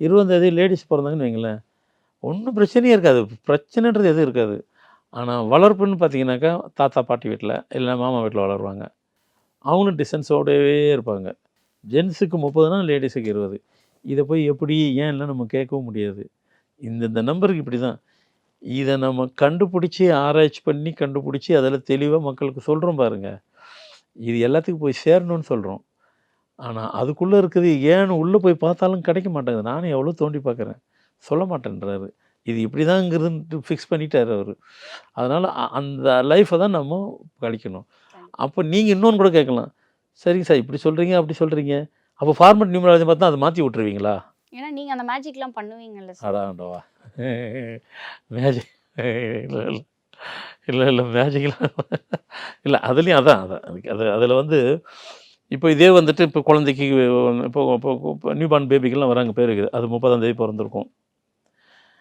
இருபதாந்தேதி ladies பிறந்தாங்கன்னு வைங்களேன். ஒன்றும் பிரச்சனையே இருக்காது. பிரச்சனைன்றது எதுவும் இருக்காது. ஆனால் வளர்ப்புன்னு பார்த்தீங்கன்னாக்கா தாத்தா பாட்டி வீட்டில் இல்லை மாமா வீட்டில் வளருவாங்க. அவங்களும் டிஸ்டன்ஸோடவே இருப்பாங்க. ஜென்ஸுக்கு முப்பதுனா லேடிஸுக்கு இருபது. இதை போய் எப்படி ஏன் இல்லை நம்ம கேட்கவும் முடியாது. இந்த இந்த நம்பருக்கு இப்படி தான் இதை நம்ம கண்டுபிடிச்சி ஆராய்ச்சி பண்ணி கண்டுபிடிச்சி அதில் தெளிவாக மக்களுக்கு சொல்கிறோம் பாருங்கள் இது எல்லாத்துக்கும் போய் சேரணும்னு சொல்கிறோம் ஆனால் அதுக்குள்ளே இருக்குது ஏன்னு உள்ளே போய் பார்த்தாலும் கிடைக்க மாட்டேங்குது. நானும் எவ்வளோ தோண்டி பார்க்குறேன். சொல்ல மாட்டேன்றாரு. இது இப்படி தாங்கிறதுன்ட்டு ஃபிக்ஸ் பண்ணிட்டார் அவர். அதனால் அந்த லைஃப்பை தான் நம்ம கழிக்கணும். அப்போ நீங்கள் இன்னொன்று கூட கேட்கலாம். சரிங்க சார் இப்படி சொல்கிறீங்க அப்படி சொல்கிறீங்க அப்போ ஃபார்மட் நியூமராலஜி பார்த்தா அதை மாற்றி விட்டுருவீங்களா? ஏன்னா நீங்க அந்த மேஜிக்லாம் பண்ணுவீங்கல்ல சார். அடாண்டவா மேஜிக் இல்லை இல்லை. இல்லை இல்லை மேஜிக்லாம் இல்லை அதுலேயும் அதான் அதான். அது அதில் வந்து இப்போ இதே வந்துட்டு இப்போ குழந்தைக்கு இப்போ இப்போ நியூ பார்ன் பேபிக்கெல்லாம் வராங்க பேர் அது முப்பதாம் தேதி பிறந்திருக்கும்